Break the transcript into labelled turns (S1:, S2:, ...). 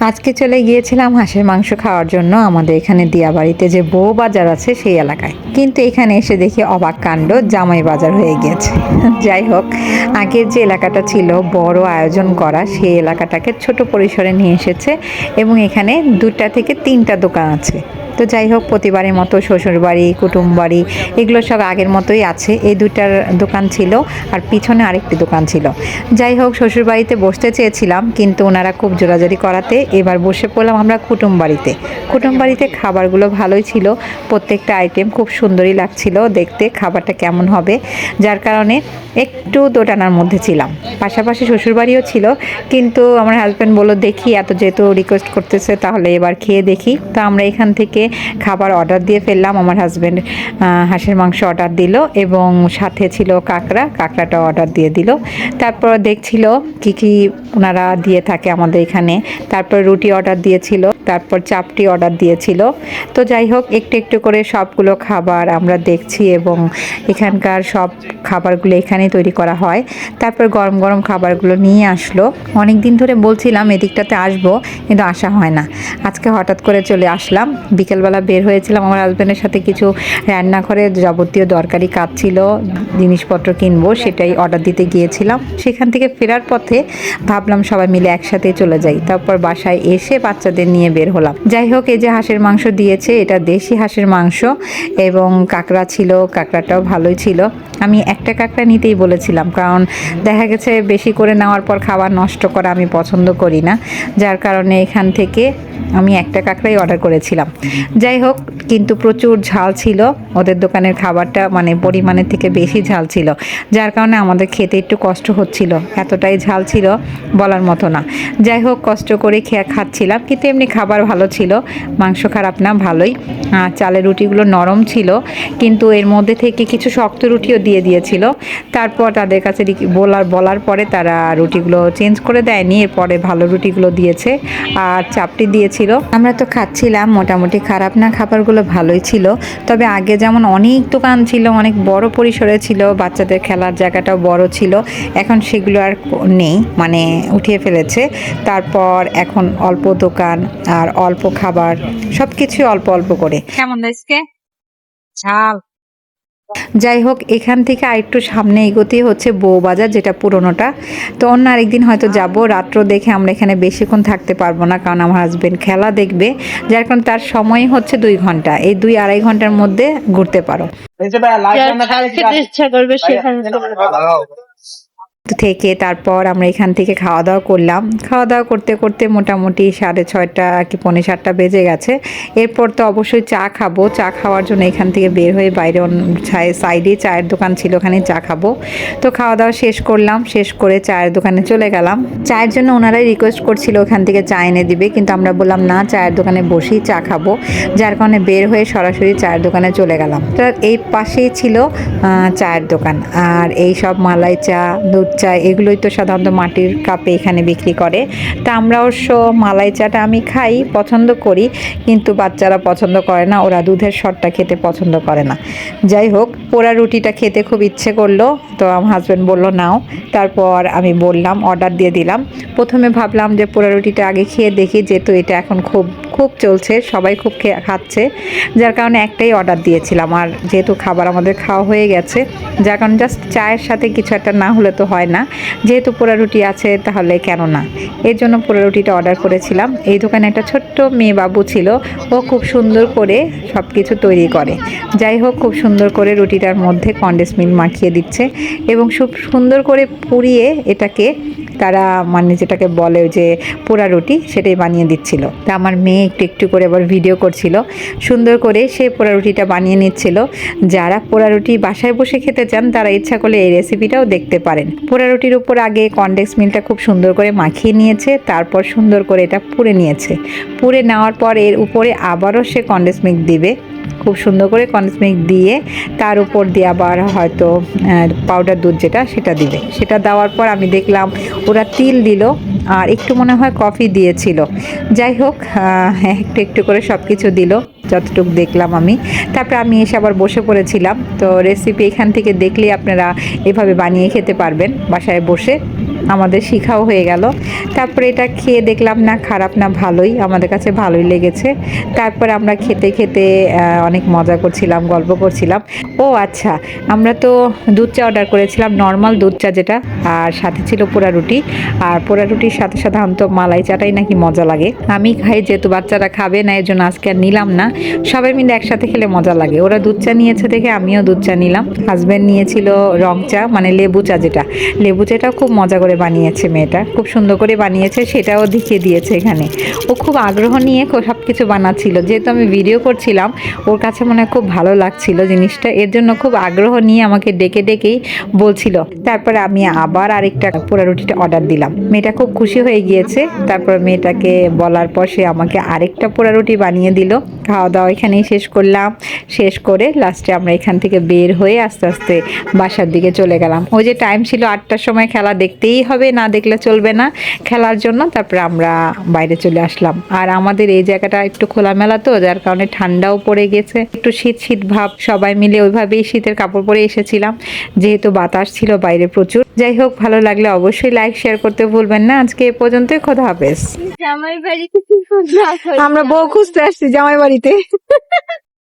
S1: আজকে চলে গিয়েছিলাম হাঁসের মাংস খাওয়ার জন্য আমাদের এখানে দিয়াবাড়িতে যে বউ বাজার আছে সেই এলাকায়। কিন্তু এখানে এসে দেখি অবাক কাণ্ড, জামাই বাজার হয়ে গিয়েছে। যাই হোক, আগের যে এলাকাটা ছিল বড় আয়োজন করা, সেই এলাকাটাকে ছোট পরিসরে নিয়ে এসেছে এবং এখানে দুটা থেকে তিনটা দোকান আছে। তো যাই হোক, প্রতিবারের মতো শ্বশুরবাড়ি কুটুম বাড়ি এগুলো সব আগের মতোই আছে। এই দুইটার দোকান ছিল আর পিছনে আরেকটি দোকান ছিল। যাই হোক, শ্বশুরবাড়িতে বসতে চেয়েছিলাম, কিন্তু ওনারা খুব জোরাজোরি করাতে এবার বসে পড়লাম আমরা কুটুম বাড়িতে কুটুম বাড়িতে খাবারগুলো ভালোই ছিল, প্রত্যেকটা আইটেম খুব সুন্দরই লাগছিল দেখতে, খাবারটা কেমন হবে, যার কারণে একটু দোটানার মধ্যে ছিলাম। পাশাপাশি শ্বশুরবাড়িও ছিল, কিন্তু আমার হাজব্যান্ড বলল, দেখি, এত যেহেতু রিকোয়েস্ট করতেছে, তাহলে এবার খেয়ে দেখি। তো আমরা এখান থেকে খাবার অর্ডার দিয়ে ফেললাম। আমার হাজব্যান্ড হাঁসের মাংস অর্ডার দিল এবং সাথে ছিল কাঁকড়া। কাঁকড়াটা অর্ডার দিয়ে দিল। তারপর দেখছিল কি কি ওনারা দিয়ে থাকে আমাদের এখানে। তারপর রুটি অর্ডার দিয়েছিল, তারপর চাপটি অর্ডার দিয়েছিল। তো যাই হোক, একটু একটু করে সবগুলো খাবার আমরা দেখছি এবং এখানকার সব খাবারগুলো এখানেই তৈরি করা হয়। তারপর গরম গরম খাবারগুলো নিয়ে আসলো। অনেক দিন ধরে বলছিলাম এদিকটাতে আসব, কিন্তু আসা হয় না। আজকে হঠাৎ করে চলে আসলাম। বিকেলবেলা বের হয়েছিলাম, আমার হাজব্যান্ডের সাথে কিছু রান্নাঘরের যাবতীয় দরকারি কাজ ছিল, জিনিসপত্র কিনবো সেটাই অর্ডার দিতে গিয়েছিলাম। সেখান থেকে ফেরার পথে ভাবলাম সবাই মিলে একসাথে চলে যাই, তারপর বাসায় এসে বাচ্চাদের নিয়ে বের হলাম। যাই হোক, এই যে হাঁসের মাংস দিয়েছে, এটা দেশি হাঁসের মাংস এবং কাঁকড়া ছিল, কাঁকড়াটাও ভালোই ছিল। আমি একটা কাঁকড়া নিতেই বলেছিলাম, কারণ দেখা গেছে বেশি করে নেওয়ার পর খাবার নষ্ট করা আমি পছন্দ করি না। যার কারণে এখান থেকে আমি একটা কাঁকড়াই অর্ডার করেছিলাম। যাই হোক, কিন্তু প্রচুর ঝাল ছিল। ওদের দোকানের খাবারটা মানে পরিমাণের থেকে বেশি ঝাল ছিল। যার কারণে আমাদের খেতে একটু কষ্ট হচ্ছিল। এতটাই ঝাল ছিল বলার মতো না। যাই হোক, কষ্ট করে খেয়ে খাচ্ছিলাম, কিন্তু এমনি খাবার ভালো ছিল। মাংস খারাপ না, ভালোই। আর চালের রুটিগুলো নরম ছিল, কিন্তু এর মধ্যে থেকে কিছু শক্ত রুটিও দিয়ে দিয়েছিল। তারপর তাদের কাছে বলার বলার পরে তারা রুটিগুলো চেঞ্জ করে দেয়নি। এরপরে ভালো রুটিগুলো দিয়েছে আর চাপটি দিয়েছিল। আমরা তো খাচ্ছিলাম মোটামুটি খারাপ না, খাবারগুলো ভালোই ছিল। তবে আগে যেমন অনেক দোকান ছিল, অনেক বড় পরিসরে ছিল, বাচ্চাদের খেলার জায়গাটাও বড় ছিল, এখন সেগুলো আর নেই মানে উঠিয়ে ফেলেছে। তারপর এখন অল্প দোকান আর অল্প খাবার সব কিছুই অল্প অল্প করে।
S2: কেমন দেশকে ঝাল।
S1: যাই হোক এখান থেকে আরেকটু সামনে এগোতেই হচ্ছে বউবাজার যেটা পুরোনোটা। তো অন্য আরেকদিন হয়তো যাব রাত্র দেখে আমরা এখানে বেশিক্ষণ থাকতে পারব না কারণ আমার হাজবেন্ড খেলা দেখবে যার কারণ তার সময় হচ্ছে দুই ঘণ্টা। এই দুই আড়াই ঘণ্টার মধ্যে ঘুরতে পারো।
S2: ইচ্ছা করবে সেখানে।
S1: থেকে তারপর আমরা এখান থেকে খাওয়া দাওয়া করলাম। খাওয়া দাওয়া করতে করতে মোটামুটি সাড়ে ছয়টা কি পৌনে সাতটা বেজে গেছে। এরপর তো অবশ্যই চা খাব। চা খাওয়ার জন্য এখান থেকে বের হয়ে বাইরে সাইডে চায়ের দোকান ছিল ওখানে চা খাব। তো খাওয়া দাওয়া শেষ করলাম। শেষ করে চায়ের দোকানে চলে গেলাম। চায়ের জন্য ওনারাই রিকোয়েস্ট করছিল ওখান থেকে চা এনে দিবে। কিন্তু আমরা বললাম, না, চায়ের দোকানে বসেই চা খাব। যার কারণে বের হয়ে সরাসরি চায়ের দোকানে চলে গেলাম। তো এই পাশেই ছিল চায়ের দোকান। আর এই সব মালাই চা, দুধ চা এগুলোই তো সাধারণত মাটির কাপে এখানে বিক্রি করে। তা আমরা অবশ্য মালাই চাটা আমি খাই, পছন্দ করি, কিন্তু বাচ্চারা পছন্দ করে না, ওরা দুধের শটটা খেতে পছন্দ করে না। যাই হোক, পোড়া রুটিটা খেতে খুব ইচ্ছে করল, তো আমার হাজব্যান্ড বলল, নাও। তারপর আমি বললাম, অর্ডার দিয়ে দিলাম। প্রথমে ভাবলাম যে পোড়া রুটিটা আগে খেয়ে দেখি, যেহেতু এটা এখন খুব খুব চলছে, সবাই খুব খাচ্ছে। যার কারণে একটাই অর্ডার দিয়েছিলাম। আর যেহেতু খাবার আমাদের খাওয়া হয়ে গেছে, যার কারণে জাস্ট চায়ের সাথে কিছু একটা না হলে তো হয় না। যেহেতু পোড়া রুটি আছে, তাহলে কেন না? এর জন্য পোড়া রুটিটা অর্ডার করেছিলাম। এই দোকানে একটা ছোট্ট মেয়ে বাবু ছিল, ও খুব সুন্দর করে সব কিছু তৈরি করে। যাই হোক, খুব সুন্দর করে রুটিটার মধ্যে কন্ডেন্স মিল্ক মাখিয়ে দিচ্ছে এবং খুব সুন্দর করে পুড়িয়ে এটাকে তারা মানে যেটাকে বলে যে পোড়া রুটি, সেটাই বানিয়ে দিচ্ছিল। তা আমার মেয়ে একটু একটু করে আবার ভিডিও করছিল। সুন্দর করে সে পোড়া রুটিটা বানিয়ে নিচ্ছিল। যারা পোড়া রুটি বাসায় বসে খেতে চান, তারা ইচ্ছা করলে এই রেসিপিটাও দেখতে পারেন। পোড়া রুটির উপর আগে কনডেক্স মিলটা খুব সুন্দর করে মাখিয়ে নিয়েছে, তারপর সুন্দর করে এটা পুড়ে নিয়েছে। পুড়ে নেওয়ার পর এর উপরে আবারও সে কনডেন্স মিল্ক দিবে। খুব সুন্দর করে কনডেন্স মিল্ক দিয়ে তার উপর দিয়ে আবার হয়তো পাউডার দুধ যেটা, সেটা দিবে। সেটা দেওয়ার পর আমি দেখলাম ওরা তিল দিল। আর একটু মনে হয় কফি দিয়েছিল। যাই হোক একটু একটু করে সব কিছু দিল, যতটুকু দেখলাম আমি। তারপরে আমি এসে আবার বসে পড়েছিলাম। তো রেসিপি এখান থেকে দেখলেই আপনারা এভাবে বানিয়ে খেতে পারবেন বাসায় বসে। আমাদের শিখাও হয়ে গেল। তারপরে এটা খেয়ে দেখলাম, না খারাপ, না ভালোই, আমাদের কাছে ভালোই লেগেছে। তারপর আমরা খেতে খেতে অনেক মজা করছিলাম, গল্প করছিলাম। ও আচ্ছা আমরা তো দুধ চা অর্ডার করেছিলাম নর্মাল দুধ চা যেটা, আর সাথে ছিল পোড়া রুটি। আর পোড়া রুটির সাথে সাধারণত মালাই চাটাই, নাকি মজা লাগে। আমি খাই, যেহেতু বাচ্চারা খাবে না এর জন্য আজকে আর নিলাম না। সবাই মিলে একসাথে খেলে মজা লাগে। ওরা দুধ চা নিয়েছে দেখে আমিও দুধ চা নিলাম। হাজব্যান্ড নিয়েছিল রং চা মানে লেবু চা যেটা। লেবু চাটাও খুব মজা করে বানিয়েছে মেয়েটা। খুব সুন্দর করে বানিয়েছে, সেটাও দেখিয়ে দিয়েছে এখানে। ও খুব আগ্রহ নিয়ে সব কিছু বানাচ্ছিল। যেহেতু আমি ভিডিও করছিলাম, ওর কাছে মনে হয় খুব ভালো লাগছিল জিনিসটা। এর জন্য খুব আগ্রহ নিয়ে আমাকে ডেকে ডেকেই বলছিল। তারপরে আমি আবার আরেকটা পোড়া রুটিটা অর্ডার দিলাম। মেয়েটা খুব খুশি হয়ে গিয়েছে। তারপর মেয়েটাকে বলার পর সে আমাকে আরেকটা পোড়া রুটি বানিয়ে দিল। খাওয়া দাওয়া এখানেই শেষ করলাম। শেষ করে লাস্টে আমরা এখান থেকে বের হয়ে আস্তে আস্তে বাসার দিকে চলে গেলাম। ওই যে টাইম ছিল আটটার সময় খেলা দেখতেই হবে না দেখলে চলবে না। খেলার জন্য তারপরে আমরা বাইরে চলে আসলাম। আর আমাদের এই জায়গাটা একটু খোলামেলা তো যার কারণে ঠান্ডাও পড়ে গেছে। একটু শীত শীত ভাব সবাই মিলে ওইভাবেই শীতের কাপড় পরে এসেছিলাম। যেহেতু বাতাস ছিল বাইরে প্রচুর। যাই হোক ভালো লাগলে অবশ্যই লাইক শেয়ার করতে ভুলবেন না। আজকে এ পর্যন্তই খোদা হাফেজ।
S2: জামাই বাড়িতে
S1: আমরা বউ খুঁজতে আসছি জামাই বাড়িতে